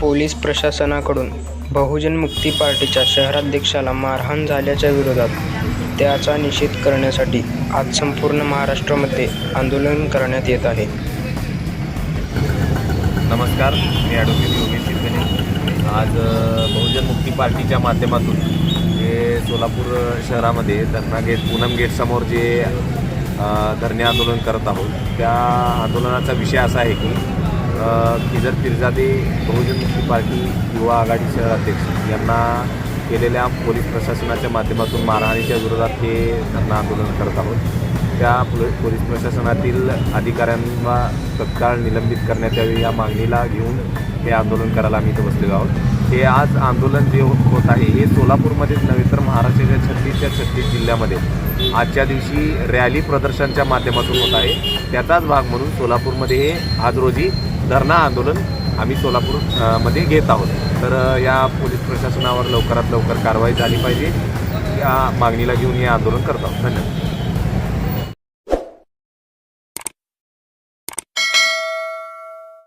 Police प्रशासनाकडून बहुजन मुक्ती पार्टीच्या शहराध्यक्षाला मारहाण झाल्याच्या विरोधात त्याचा निषेध करण्यासाठी आज संपूर्ण महाराष्ट्रामध्ये आंदोलन करण्यात येत आहे. नमस्कार मी ॲडव्होकेट योगेश शिंदे. आज बहुजन मुक्ती पार्टीच्या माध्यमातून जे सोलापूर शहरामध्ये त्यांना गेट पूनम गेटसमोर जे धरणे आंदोलन करत आहोत. त्या आंदोलनाचा विषय असा आहे की किजर खिजर पिरजादे बहुजन मुक्ती पार्टी युवा आघाडी शहराध्यक्ष यांना केलेल्या पोलीस प्रशासनाच्या माध्यमातून मारहाणीच्या विरोधात हे धरणं आंदोलन करत आहोत. त्या पोलीस प्रशासनातील अधिकाऱ्यांना तत्काळ निलंबित करण्यात यावी या मागणीला घेऊन हे आंदोलन करायला आम्ही इथं बसलेलो आहोत. हे आज आंदोलन जे हो- होत आहे हे सोलापूरमध्येच नव्हे तर महाराष्ट्राच्या छत्तीसच्या छत्तीस जिल्ह्यामध्ये. आजच्या दिवशी रॅली प्रदर्शनच्या माध्यमातून होत आहे. त्याचाच भाग म्हणून सोलापूरमध्ये हे आज रोजी धरणा आंदोलन आम्ही सोलापूरमध्ये घेत आहोत. तर या पोलीस प्रशासनावर लवकरात लवकर कारवाई झाली पाहिजे. या मागणीला घेऊन हे आंदोलन करत आहोत. धन्यवाद.